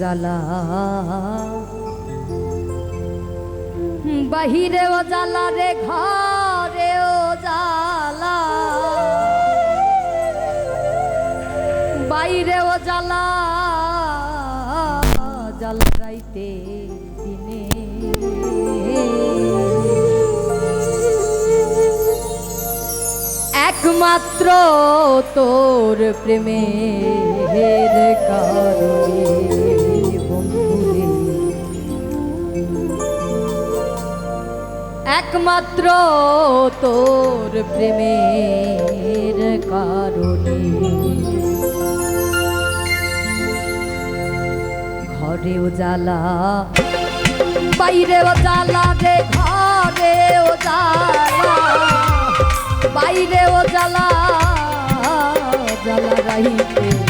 জ্বালা বাহিরেও জ্বালা রে ঘরেও জ্বালা বাইরেও জ্বালা জ্বালা রাইতে দিনে। একমাত্র তোর প্রেমের কারণে একমাত্র তোর প্রেমের কারণে। ঘরেও জ্বালা বাইরেও জ্বালা রে ঘরেও জ্বালা, বাইরেও জ্বালা জ্বালা রাইতে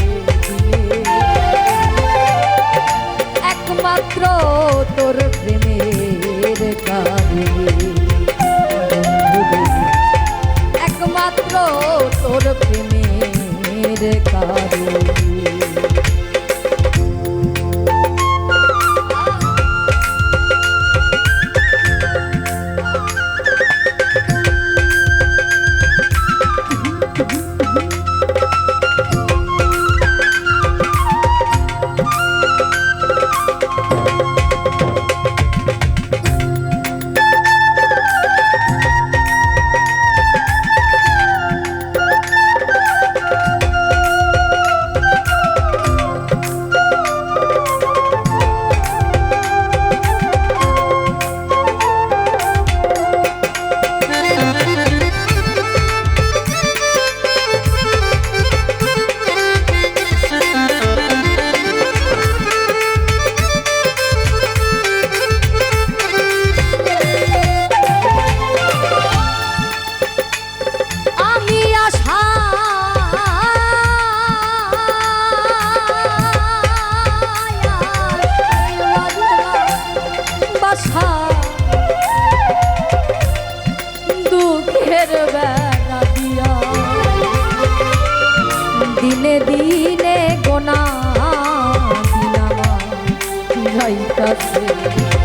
দুঃখের বেড়া দিয়া। দিনে দিনে গোনা দিনা যাইতাছে।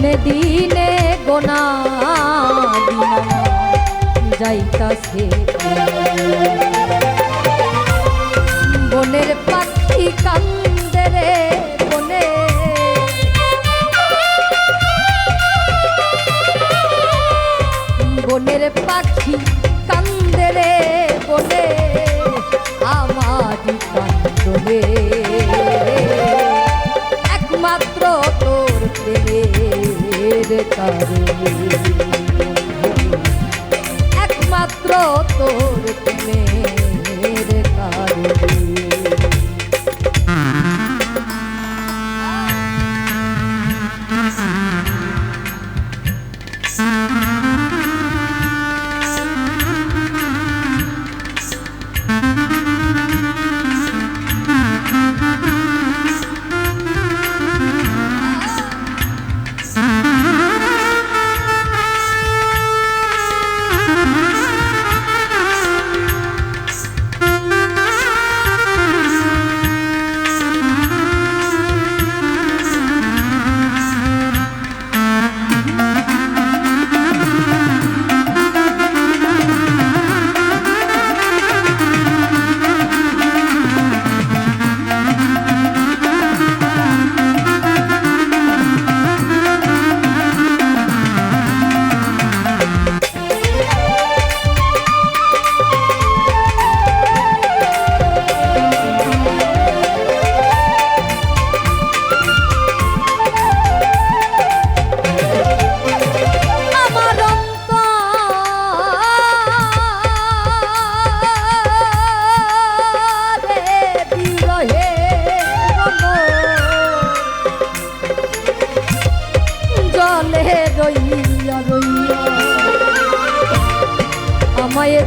দিনে দিনে গোনা দিনা যাইতাছে। কারণে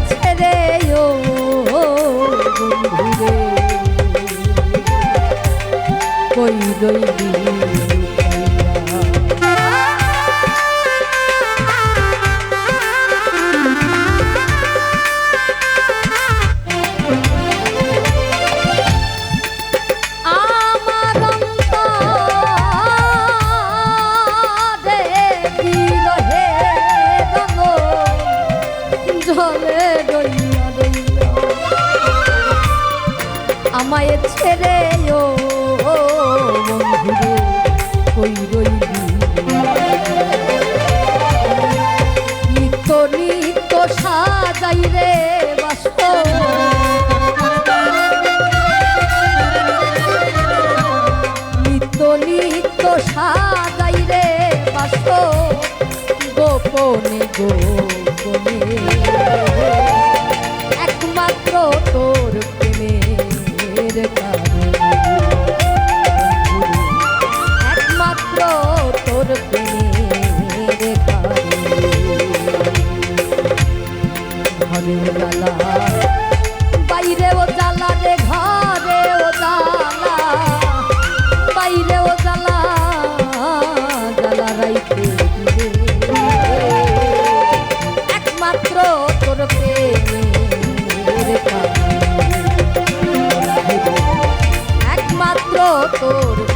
ছেড়ে ও কই রইলি? আমায় ছেড়ে ও বন্ধুরে, কই রইলি? নিত্য নিত্য সাজাই রে নিত্য নিত্য সাজাই রে বাস্ত। গোপনে গোপনে তোর